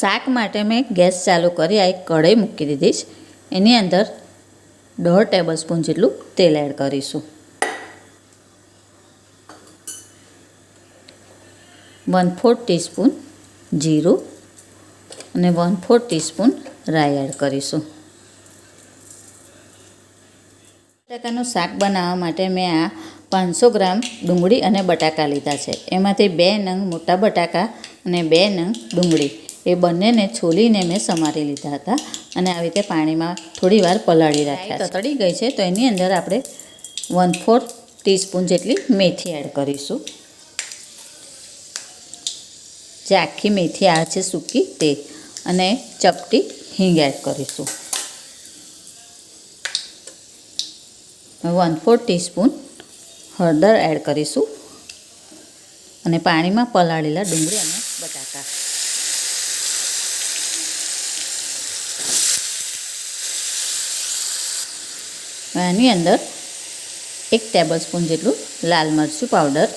શાક માટે મેં ગેસ ચાલુ કરી, આ એક કઢાઈ મૂકી દીધી છે. એની અંદર દોઢ ટેબલ સ્પૂન જેટલું તેલ એડ કરીશું. વન ફોર્થ ટીસ્પૂન જીરું અને વન ફોર્થ ટીસ્પૂન રાઈ એડ કરીશું. બટાકાનું શાક બનાવવા માટે મેં આ પાંચસો ગ્રામ ડુંગળી અને બટાકા લીધા છે. એમાંથી બે નંગ મોટા બટાકા અને બે નંગ ડુંગળી. એ બંનેને છોલીને મેં સમારી લીધા હતા અને આવી રીતે પાણીમાં થોડી વાર પલાળી રાખ્યા તતડી ગઈ છે તો એની અંદર આપણે વન ફોર્થ ટીસ્પૂન જેટલી મેથી એડ કરીશું. જે આખી મેથી આ છે સૂકી તે અને ચપટી હિંગ એડ કરીશું. વન ફોર્થ ટીસ્પૂન હળદર એડ કરીશું. અને પાણીમાં પલાળેલા ડુંગળી અને બટાકા. આની અંદર એક ટેબલ સ્પૂન જેટલું લાલ મરચું પાવડર,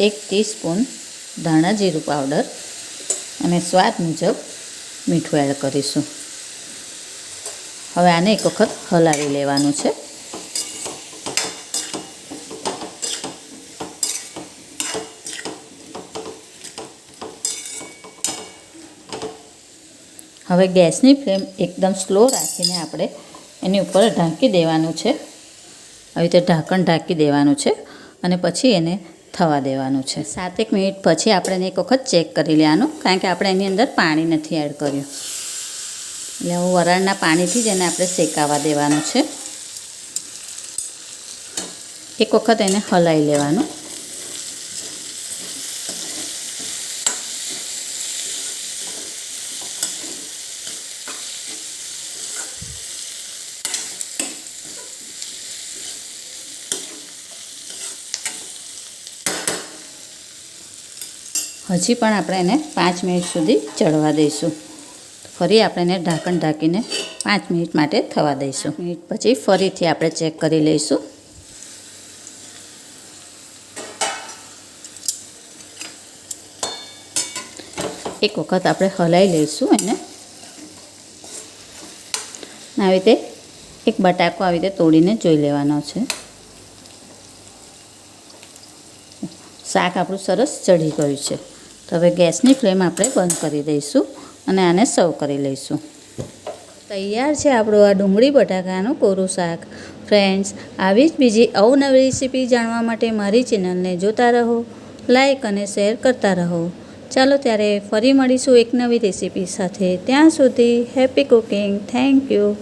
એક ટીસ્પૂન ધાણા જીરું પાવડર અને સ્વાદ મુજબ મીઠું એડ કરીશું. હવે આને એક વખત હલાવી લેવાનું છે. હવે ગેસની ફ્લેમ એકદમ સ્લો રાખીને આપણે એની ઉપર ઢાંકી દેવાનું છે. આવી રીતે ઢાંકણ ઢાંકી દેવાનું છે અને પછી એને થવા દેવાનું છે. સાતેક મિનિટ પછી આપણે એને એક વખત ચેક કરી લેવાનું, કારણ કે આપણે એની અંદર પાણી નથી એડ કર્યું. એટલે હું વરાળના પાણીથી જ એને આપણે શેકાવા દેવાનું છે. એક વખત એને હલાવી લેવાનું. હજી પણ આપણે એને પાંચ મિનિટ સુધી ચડવા દઈશું. ફરી આપણે એને ઢાંકણ ઢાંકીને પાંચ મિનિટ માટે થવા દઈશું. મિનિટ પછી ફરીથી આપણે ચેક કરી લઈશું. એક વખત આપણે હલાવી લઈશું એને. આવી રીતે એક બટાકો આવી રીતે તોડીને જોઈ લેવાનો છે. શાક આપણું સરસ ચઢી ગયું છે. તો હવે ગેસની ફ્લેમ આપણે બંધ કરી દઈશું અને આને સર્વ કરી લઈશું. તૈયાર છે આપણું આ ડુંગળી બટાકાનું કોરું શાક. ફ્રેન્ડ્સ, આવી જ બીજી અવનવી રેસીપી જાણવા માટે મારી ચેનલને જોતા રહો લાઇક અને શેર કરતા રહો. ચાલો ત્યારે ફરી મળીશું એક નવી રેસીપી સાથે. ત્યાં સુધી હેપી કુકિંગ. Thank you.